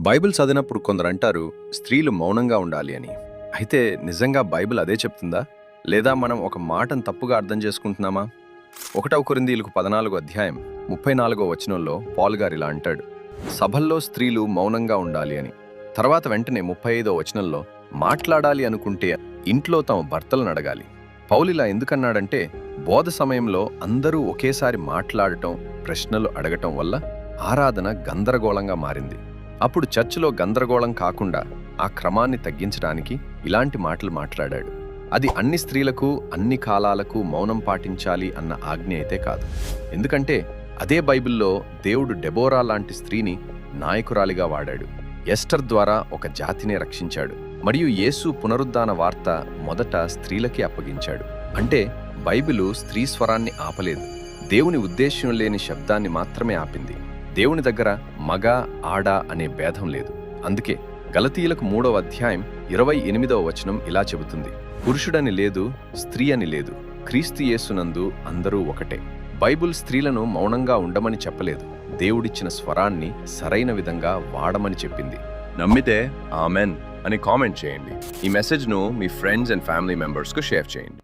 Bible చదివినప్పుడు కొందరు అంటారు స్త్రీలు మౌనంగా ఉండాలి అని. అయితే నిజంగా బైబిల్ అదే చెప్తుందా? లేదా మనం ఒక మాటను తప్పుగా అర్థం చేసుకుంటున్నామా? ఒకటవ కొరిందీలకు పదనాలుగు అధ్యాయం ముప్పై నాలుగో వచనంలో పాల్ గారు ఇలా అంటాడు సభల్లో స్త్రీలు మౌనంగా ఉండాలి అని. తర్వాత వెంటనే ముప్పై ఐదో వచనంలో మాట్లాడాలి అనుకుంటే ఇంట్లో తమ భర్తలను అడగాలి. పౌలిలా ఎందుకన్నాడంటే బోధ సమయంలో అందరూ ఒకేసారి మాట్లాడటం ప్రశ్నలు అడగటం వల్ల ఆరాధన గందరగోళంగా మారింది. అప్పుడు చర్చిలో గందరగోళం కాకుండా ఆ క్రమాన్ని తగ్గించడానికి ఇలాంటి మాటలు మాట్లాడాడు. అది అన్ని స్త్రీలకు అన్ని కాలాలకు మౌనం పాటించాలి అన్న ఆజ్ఞ అయితే కాదు. ఎందుకంటే అదే బైబిల్లో దేవుడు డెబోరా లాంటి స్త్రీని నాయకురాలిగా వాడాడు. ఎస్టర్ ద్వారా ఒక జాతినే రక్షించాడు. మరియు యేసు పునరుద్ధాన వార్త మొదట స్త్రీలకి అప్పగించాడు. అంటే బైబిలు స్త్రీ స్వరాన్ని ఆపలేదు. దేవుని ఉద్దేశ్యం లేని శబ్దాన్ని మాత్రమే ఆపింది. దేవుని దగ్గర మగ ఆడ అనే భేదం లేదు. అందుకే గలతీయులకు మూడవ అధ్యాయం ఇరవై ఎనిమిదవ వచనం ఇలా చెబుతుంది. పురుషుడని లేదు స్త్రీ అని లేదు. క్రీస్తు యేసునందు అందరూ ఒకటే. బైబిల్ స్త్రీలను మౌనంగా ఉండమని చెప్పలేదు. దేవుడిచ్చిన స్వరాన్ని సరైన విధంగా వాడమని చెప్పింది. నమ్మితే ఆమెన్ అని కామెంట్ చేయండి. ఈ మెసేజ్ను మీ ఫ్రెండ్స్ అండ్ ఫ్యామిలీ మెంబర్స్కు షేర్ చేయండి.